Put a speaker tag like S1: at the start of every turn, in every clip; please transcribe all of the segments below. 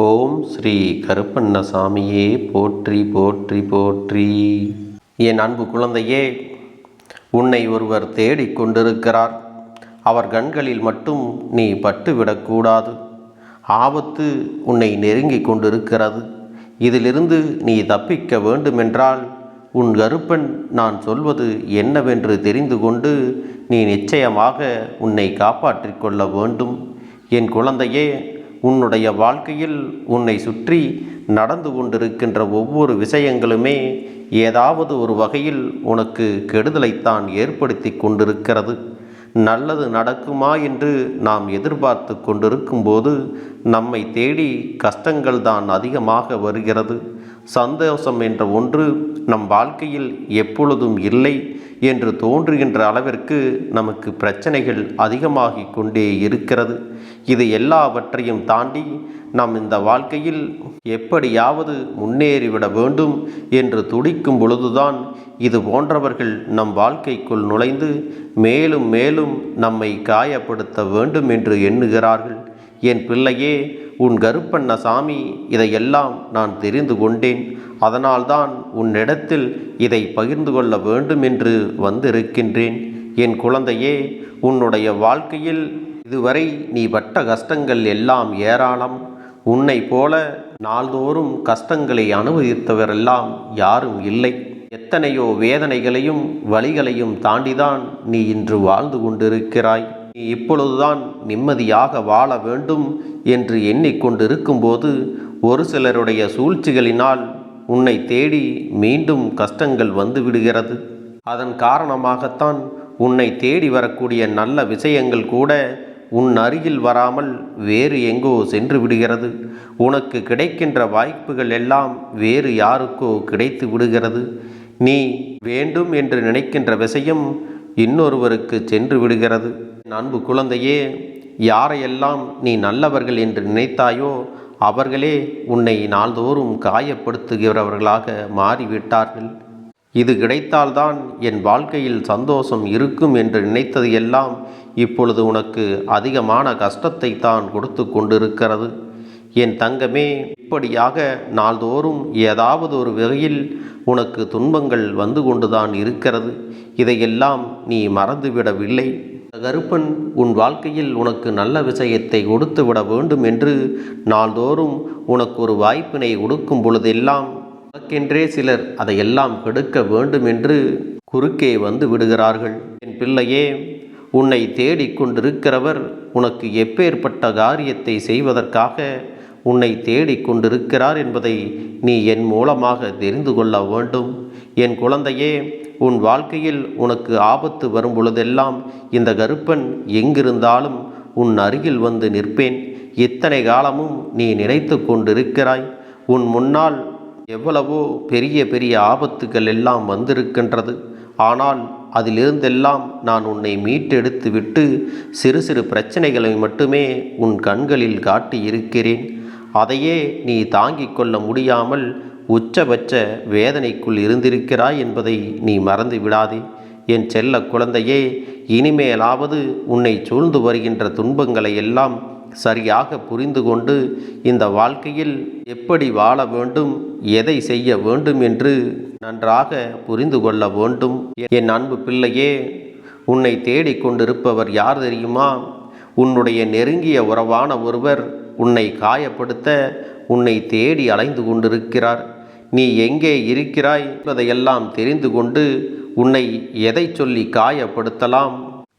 S1: ஓம் ஸ்ரீ கருப்பண்ணசாமியே போற்றி போற்றி போற்றி. என் அன்பு குழந்தையே உன்னை ஒருவர் தேடிக் கொண்டிருக்கிறார். அவர் கண்களில் மட்டும் நீ பட்டுவிடக்கூடாது ஆபத்து உன்னை நெருங்கிக் கொண்டிருக்கிறது. இதிலிருந்து நீ தப்பிக்க வேண்டுமென்றால் உன் கருப்பன் நான் சொல்வது என்னவென்று தெரிந்து கொண்டு நீ நிச்சயமாக உன்னை காப்பாற்றிக் கொள்ள வேண்டும். என் குழந்தையே உன்னுடைய வாழ்க்கையில் உன்னை சுற்றி நடந்து கொண்டிருக்கின்ற ஒவ்வொரு விஷயங்களுமே ஏதாவது ஒரு வகையில் உனக்கு கெடுதலைத்தான் ஏற்படுத்தி கொண்டிருக்கிறது. நல்லது நடக்குமா என்று நாம் எதிர்பார்த்து கொண்டிருக்கும்போது நம்மை தேடி கஷ்டங்கள் தான் அதிகமாக வருகிறது. சந்தோஷம் என்ற ஒன்று நம் வாழ்க்கையில் எப்பொழுதும் இல்லை என்று தோன்றுகின்ற அளவிற்கு நமக்கு பிரச்சனைகள் அதிகமாகிக் கொண்டே இருக்கிறது. இது எல்லாவற்றையும் தாண்டி நாம் இந்த வாழ்க்கையில் எப்படியாவது முன்னேறிவிட வேண்டும் என்று துடிக்கும் பொழுதுதான் இது போன்றவர்கள் நம் வாழ்க்கைக்குள் நுழைந்து மேலும் மேலும் நம்மை காயப்படுத்த வேண்டும் என்று எண்ணுகிறார்கள். என் பிள்ளையே உன் கருப்பண்ண சாமி இதையெல்லாம் நான் தெரிந்து கொண்டேன். அதனால்தான் உன்னிடத்தில் இதை பகிர்ந்து கொள்ள வேண்டும் என்று வந்திருக்கின்றேன். என் குழந்தையே உன்னுடைய வாழ்க்கையில் இதுவரை நீ பட்ட கஷ்டங்கள் எல்லாம் ஏராளம். உன்னை போல நாள்தோறும் கஷ்டங்களை அனுபவித்தவரெல்லாம் யாரும் இல்லை. எத்தனையோ வேதனைகளையும் வழிகளையும் தாண்டிதான் நீ இன்று வாழ்ந்து கொண்டிருக்கிறாய். இப்பொழுதுதான் நிம்மதியாக வாழ வேண்டும் என்று எண்ணிக்கொண்டிருக்கும்போது ஒரு சிலருடைய சூழ்ச்சிகளினால் உன்னை தேடி மீண்டும் கஷ்டங்கள் வந்து விடுகிறது. அதன் காரணமாகத்தான் உன்னை தேடி வரக்கூடிய நல்ல விஷயங்கள் கூட உன் அருகில் வராமல் வேறு எங்கோ சென்று விடுகிறது. உனக்கு கிடைக்கின்ற வாய்ப்புகள் எல்லாம் வேறு யாருக்கோ கிடைத்து விடுகிறது. நீ வேண்டும் என்று நினைக்கின்ற விஷயம் இன்னொருவருக்கு சென்று விடுகிறது. அன்பு குழந்தையே யாரையெல்லாம் நீ நல்லவர்கள் என்று நினைத்தாயோ அவர்களே உன்னை நாள்தோறும் காயப்படுத்துகிறவர்களாக மாறிவிட்டார்கள். இது கிடைத்தால்தான் என் வாழ்க்கையில் சந்தோஷம் இருக்கும் என்று நினைத்தது எல்லாம் இப்பொழுது உனக்கு அதிகமான கஷ்டத்தை தான் கொடுத்து கொண்டிருக்கிறது. என் தங்கமே இப்படியாக நாள்தோறும் ஏதாவது ஒரு வகையில் உனக்கு துன்பங்கள் வந்து கொண்டுதான் இருக்கிறது. இதையெல்லாம் நீ மறந்துவிடவில்லை. கருப்பன் உன் வாழ்க்கையில் உனக்கு நல்ல விஷயத்தை கொடுத்து விட வேண்டும் என்று நாள்தோறும் உனக்கு ஒரு வாய்ப்பினை கொடுக்கும் பொழுதெல்லாம் உனக்கென்றே சிலர் அதையெல்லாம் கெடுக்க வேண்டும் என்று குறுக்கே வந்து விடுகிறார்கள். என் பிள்ளையே உன்னை தேடிக்கொண்டிருக்கிறவர் உனக்கு எப்பேற்பட்ட காரியத்தை செய்வதற்காக உன்னை தேடிக்கொண்டிருக்கிறார் என்பதை நீ என் மூலமாக தெரிந்து கொள்ள வேண்டும். என் குழந்தையே உன் வாழ்க்கையில் உனக்கு ஆபத்து வரும் பொழுதெல்லாம் இந்த கருப்பன் எங்கிருந்தாலும் உன் அருகில் வந்து நிற்பேன். இத்தனை காலமும் நீ நினைத்து கொண்டிருக்கிறாய். உன் முன்னால் எவ்வளவோ பெரிய பெரிய ஆபத்துக்கள் எல்லாம் வந்திருக்கின்றது. ஆனால் அதிலிருந்தெல்லாம் நான் உன்னை மீட்டெடுத்து விட்டு சிறு சிறு பிரச்சனைகளை மட்டுமே உன் கண்களில் காட்டி இருக்கிறேன் அதையே நீ தாங்கிக் கொள்ள முடியாமல் உச்சபட்ச வேதனைக்குள் இருந்திருக்கிறாய் என்பதை நீ மறந்து விடாதே. என் செல்ல குழந்தையே இனிமேலாவது உன்னை சூழ்ந்து வருகின்ற துன்பங்களை எல்லாம் சரியாக புரிந்து கொண்டு இந்த வாழ்க்கையில் எப்படி வாழ வேண்டும் எதை செய்ய வேண்டும் என்று நன்றாக புரிந்து கொள்ள வேண்டும். என் அன்பு பிள்ளையே உன்னை தேடிக்கொண்டிருப்பவர் யார் தெரியுமா? உன்னுடைய நெருங்கிய உறவான ஒருவர் உன்னை காயப்படுத்த உன்னை தேடி அலைந்து கொண்டிருக்கிறார். நீ எங்கே இருக்கிறாய் என்பதையெல்லாம் தெரிந்து கொண்டு உன்னை எதை சொல்லி காயப்படுத்தலாம்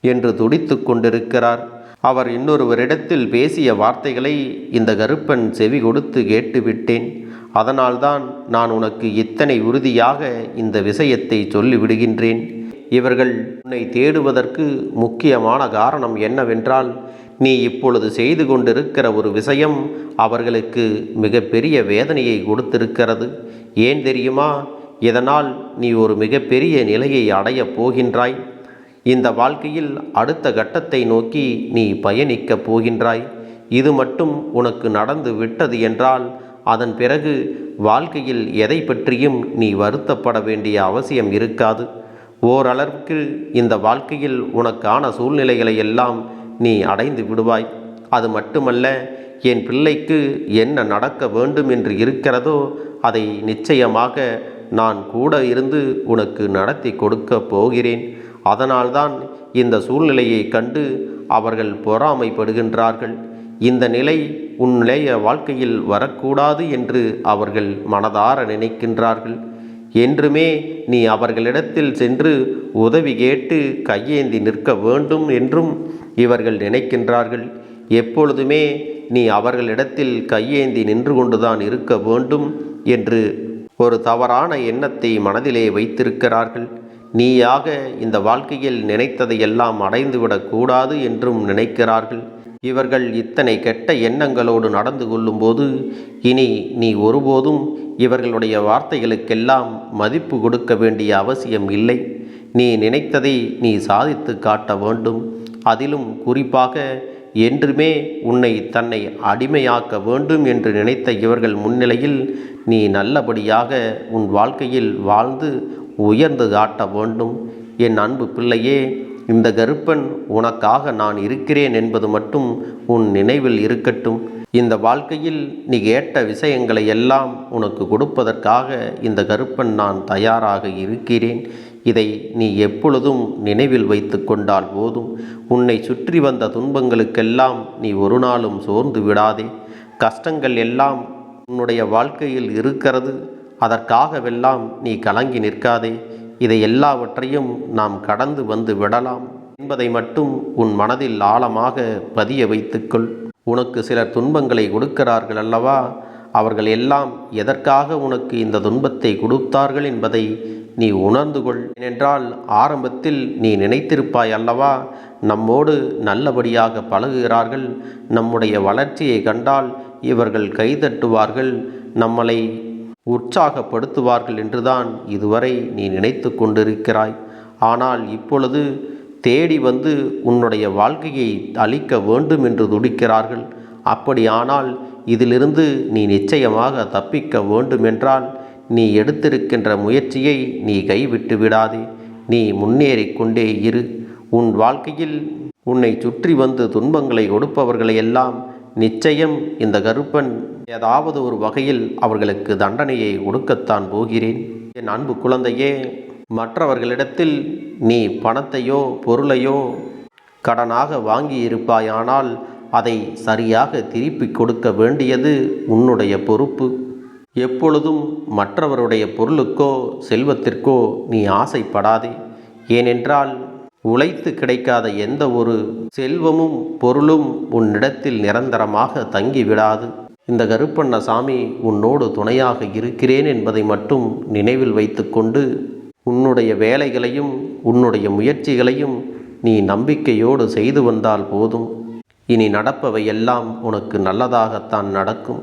S1: என்று துடித்து கொண்டிருக்கிறார். அவர் இன்னொருவரிடத்தில் பேசிய வார்த்தைகளை இந்த கருப்பன் செவி கொடுத்து கேட்டுவிட்டேன். அதனால்தான் நான் உனக்கு இத்தனை உறுதியாக இந்த விஷயத்தை சொல்லிவிடுகின்றேன். இவர்கள் உன்னை தேடுவதற்கு முக்கியமான காரணம் என்னவென்றால் நீ இப்பொழுது செய்து கொண்டிருக்கிற ஒரு விஷயம் அவர்களுக்கு மிகப்பெரிய வேதனையை கொடுத்திருக்கிறது. ஏன் தெரியுமா? இதனால் நீ ஒரு மிகப்பெரிய நிலையை அடையப் போகின்றாய். இந்த வாழ்க்கையில் அடுத்த கட்டத்தை நோக்கி நீ பயணிக்கப் போகின்றாய். இது மட்டும் உனக்கு நடந்து விட்டது என்றால் அதன் பிறகு வாழ்க்கையில் எதை பற்றியும் நீ வருத்தப்பட வேண்டிய அவசியம் இருக்காது. ஓரளவுக்கு இந்த வாழ்க்கையில் உனக்கான சூழ்நிலைகளை எல்லாம் நீ அடைந்து விடுவாய். அது மட்டுமல்ல என் பிள்ளைக்கு என்ன நடக்க வேண்டும் என்று இருக்கிறதோ அதை நிச்சயமாக நான் கூட இருந்து உனக்கு நடத்தி கொடுக்க போகிறேன். அதனால்தான் இந்த சூழ்நிலையை கண்டு அவர்கள் பொறாமைப்படுகின்றார்கள். இந்த நிலை உன் நிலைய வாழ்க்கையில் வரக்கூடாது என்று அவர்கள் மனதார நினைக்கின்றார்கள். என்றுமே நீ அவர்களிடத்தில் சென்று உதவி கேட்டு கையேந்தி நிற்க வேண்டும் என்றும் இவர்கள் நினைக்கின்றார்கள் எப்பொழுதுமே நீ அவர்களிடத்தில் கையேந்தி நின்று கொண்டுதான் இருக்க வேண்டும் என்று ஒரு தவறான எண்ணத்தை மனதிலே வைத்திருக்கிறார்கள். நீயாக இந்த வாழ்க்கையில் நினைத்ததையெல்லாம் அடைந்துவிடக்கூடாது என்றும் நினைக்கிறார்கள். இவர்கள் இத்தனை கெட்ட எண்ணங்களோடு நடந்து கொள்ளும்போது இனி நீ ஒருபோதும் இவர்களுடைய வார்த்தைகளுக்கெல்லாம் மதிப்பு கொடுக்க வேண்டிய அவசியம் இல்லை. நீ நினைத்ததை நீ சாதித்து காட்ட வேண்டும். அதிலும் குறிப்பாக என்றுமே உன்னை தன்னை அடிமையாக்க வேண்டும் என்று நினைத்த இவர்கள் முன்னிலையில் நீ நல்லபடியாக உன் வாழ்க்கையில் வாழ்ந்து உயர்ந்து காட்ட வேண்டும். என் அன்பு பிள்ளையே இந்த கருப்பன் உனக்காக நான் இருக்கிறேன் என்பது மட்டும் உன் நினைவில் இருக்கட்டும். இந்த வாழ்க்கையில் நீ கேட்ட விஷயங்களை எல்லாம் உனக்கு கொடுப்பதற்காக இந்த கருப்பன் நான் தயாராக இருக்கிறேன். இதை நீ எப்பொழுதும் நினைவில் வைத்து கொண்டால் போதும். உன்னை சுற்றி வந்த துன்பங்களுக்கெல்லாம் நீ ஒரு நாளும் சோர்ந்து விடாதே. கஷ்டங்கள் எல்லாம் உன்னுடைய வாழ்க்கையில் இருக்கிறது. அதற்காகவெல்லாம் நீ கலங்கி நிற்காதே. இதை எல்லாவற்றையும் நாம் கடந்து வந்து விடலாம். என்பதை மட்டும் உன் மனதில் ஆழமாக பதிய வைத்துக்கொள். உனக்கு சிலர் துன்பங்களை கொடுக்கிறார்கள் அல்லவா? அவர்கள் எல்லாம் எதற்காக உனக்கு இந்த துன்பத்தை கொடுத்தார்கள் என்பதை நீ உணர்ந்து கொள் ஏனென்றால் ஆரம்பத்தில் நீ நினைத்திருப்பாய் அல்லவா? நம்மோடு நல்லபடியாக பழகுகிறார்கள். நம்முடைய வளர்ச்சியை கண்டால் இவர்கள் கைதட்டுவார்கள். நம்மளை உற்சாகப்படுத்துவார்கள் என்றுதான் இதுவரை நீ நினைத்து கொண்டிருக்கிறாய். ஆனால் இப்பொழுது தேடி வந்து உன்னுடைய வாழ்க்கையை அழிக்க வேண்டும் என்று துடிக்கிறார்கள். அப்படியானால் இதிலிருந்து நீ நிச்சயமாக தப்பிக்க வேண்டுமென்றால் நீ எடுத்திருக்கின்ற முயற்சியை நீ கைவிட்டு விடாதே. நீ முன்னேறிக் கொண்டே இரு. உன் வாழ்க்கையில் உன்னை சுற்றி வந்து துன்பங்களை கொடுப்பவர்களை எல்லாம் நிச்சயம் இந்த கருப்பன் ஏதாவது ஒரு வகையில் அவர்களுக்கு தண்டனையை கொடுக்கத்தான் போகிறேன். என் அன்பு குழந்தையே மற்றவர்களிடத்தில் நீ பணத்தையோ பொருளையோ கடனாக வாங்கி இருப்பாயானால் அதை சரியாக திருப்பிக் கொடுக்க வேண்டியது உன்னுடைய பொறுப்பு. எப்பொழுதும் மற்றவருடைய பொருளுக்கோ செல்வத்திற்கோ நீ ஆசைப்படாதே. ஏனென்றால் உழைத்து கிடைக்காத எந்த ஒரு செல்வமும் பொருளும் உன்னிடத்தில் நிரந்தரமாக தங்கிவிடாது. இந்த கருப்பண்ண சாமி உன்னோடு துணையாக இருக்கிறேன் என்பதை மட்டும் நினைவில் வைத்துக்கொண்டு உன்னுடைய வேலைகளையும் உன்னுடைய முயற்சிகளையும் நீ நம்பிக்கையோடு செய்து வந்தால் போதும். இனி நடப்பவை எல்லாம் உனக்கு நல்லதாகத்தான் நடக்கும்.